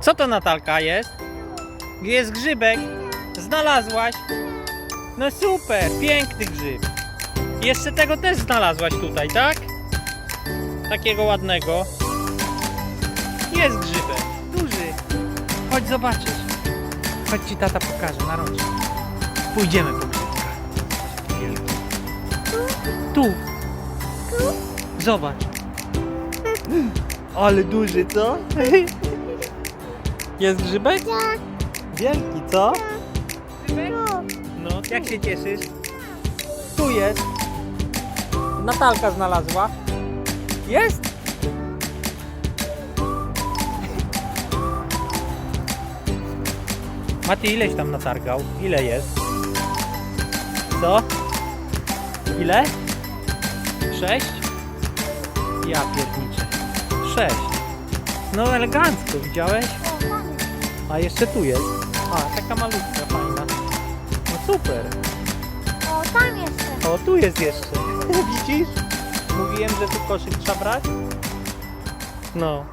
Co to Natalka jest? Jest grzybek. Znalazłaś. No super, piękny grzyb. Jeszcze tego też znalazłaś tutaj, tak? Takiego ładnego. Jest grzybek, duży. Chodź zobaczysz. Chodź ci tata pokaże na rączkę. Pójdziemy po grzybka. Tu. Zobacz. Ale duży, co? Jest grzybek? Wielki, co? No, jak się cieszysz? Tu jest. Natalka znalazła. Jest? Mati, ileś tam natargał? Ile jest? Co? Ile? Sześć? Ja pierniczę. Sześć. No elegancko, widziałeś? A jeszcze tu jest. A, taka malutka, fajna. No super. O, tam jeszcze. O, tu jest jeszcze. Widzisz? Mówiłem, że tu koszyk trzeba brać? No.